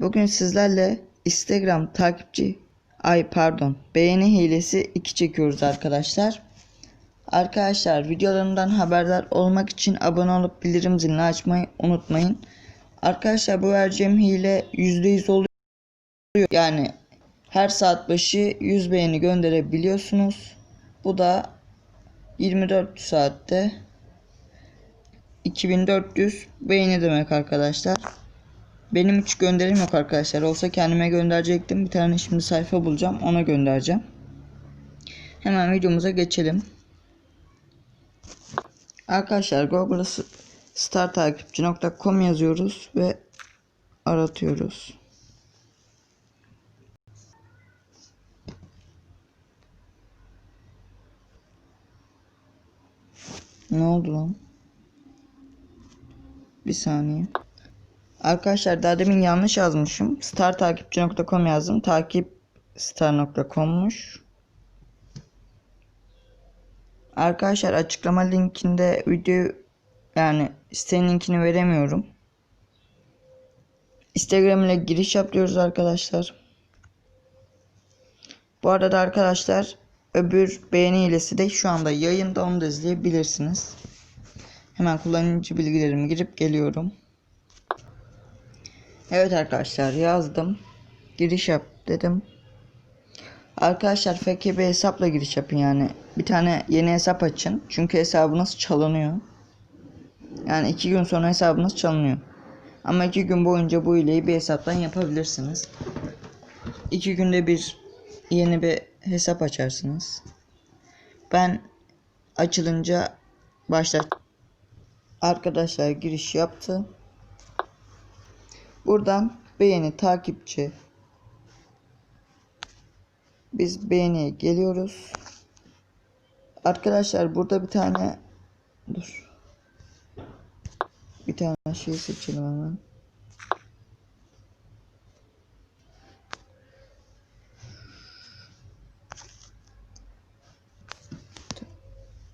Bugün sizlerle Instagram takipçi ay pardon beğeni hilesi 2 çekiyoruz arkadaşlar. Arkadaşlar videolarımdan haberdar olmak için abone olup bildirim zilini açmayı unutmayın. Arkadaşlar bu vereceğim hile %100 oluyor. Yani her saat başı 100 beğeni gönderebiliyorsunuz. Bu da 24 saatte 2400 beğeni demek arkadaşlar. Benim hiç gönderim yok arkadaşlar. Olsa kendime gönderecektim. Bir tane şimdi sayfa bulacağım. Ona göndereceğim. Hemen videomuza geçelim. Arkadaşlar Google'a s- startakipçi.com yazıyoruz ve aratıyoruz. Ne oldu lan? Bir saniye. Arkadaşlar daha demin yanlış yazmışım. Startakipçi.com yazdım. Takip star.com'muş. Arkadaşlar açıklama linkinde video yani sitenin linkini veremiyorum. Instagram ile giriş yapıyoruz arkadaşlar. Bu arada arkadaşlar öbür beğeni hilesi de şu anda yayında onu da izleyebilirsiniz. Hemen kullanıcı bilgilerimi girip geliyorum. Evet arkadaşlar yazdım. Giriş yap dedim. Arkadaşlar fake bir hesapla giriş yapın yani. Bir tane yeni hesap açın. Çünkü hesabınız çalınıyor. Yani iki gün sonra hesabınız çalınıyor. Ama iki gün boyunca bu hileyi bir hesaptan yapabilirsiniz. İki günde bir yeni bir hesap açarsınız. Ben açılınca başlat. Arkadaşlar giriş yaptı. Buradan beğeni takipçi. Biz beğeniye geliyoruz. Arkadaşlar burada bir tane dur. Bir tane şey seçelim hemen.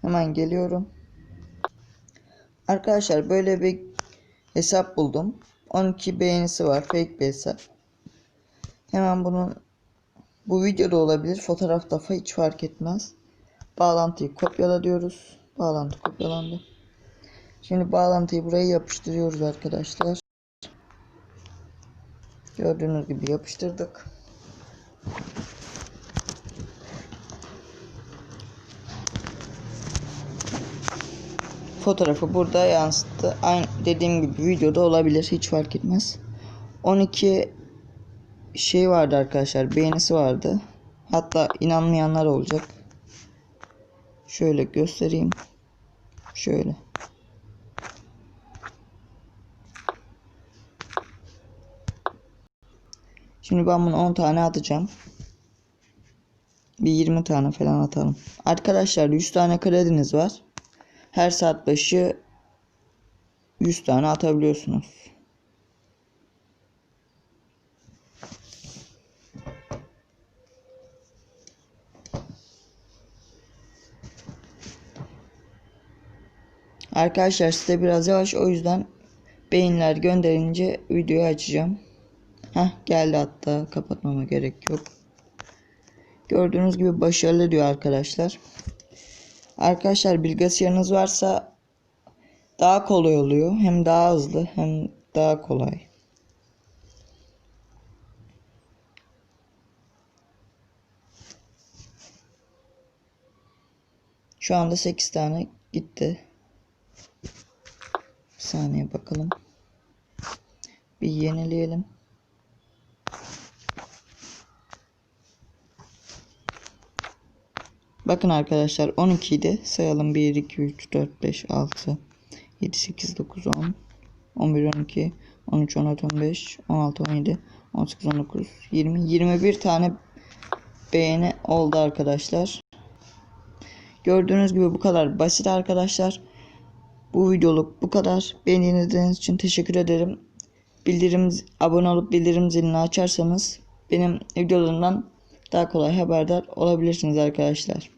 Hemen geliyorum. Arkadaşlar böyle bir hesap buldum. 12 beğenisi var. Fake bir hesap. Hemen bunun bu videoda olabilir. Fotoğrafta hiç fark etmez. Bağlantıyı kopyala diyoruz. Bağlantı kopyalandı. Şimdi bağlantıyı buraya yapıştırıyoruz arkadaşlar. Gördüğünüz gibi yapıştırdık. Fotoğrafı burada yansıttı. Aynı dediğim gibi videoda olabilir. Hiç fark etmez. 12 şey vardı arkadaşlar. Beğenisi vardı. Hatta inanmayanlar olacak. Şöyle göstereyim. Şöyle. Şimdi ben bunu 10 tane atacağım. Bir 20 tane falan atalım. Arkadaşlar 100 tane krediniz var. Her saat başı 100 tane atabiliyorsunuz. Arkadaşlar size biraz yavaş o yüzden beğeniler gönderince videoyu açacağım. Heh geldi hatta kapatmama gerek yok. Gördüğünüz gibi başarılı diyor arkadaşlar. Arkadaşlar bilgisayarınız varsa daha kolay oluyor. Hem daha hızlı hem daha kolay. Şu anda 8 tane gitti. Bir saniye bakalım. Bir yenileyelim. Bakın arkadaşlar 12 idi. Sayalım 1, 2, 3, 4, 5, 6, 7, 8, 9, 10, 11, 12, 13, 14, 15, 16, 17, 18, 19, 20, 21 tane beğeni oldu arkadaşlar. Gördüğünüz gibi bu kadar basit arkadaşlar. Bu videoluk bu kadar. Beni dinlediğiniz için teşekkür ederim. Bildirim, abone olup bildirim zilini açarsanız benim videolarımdan daha kolay haberdar olabilirsiniz arkadaşlar.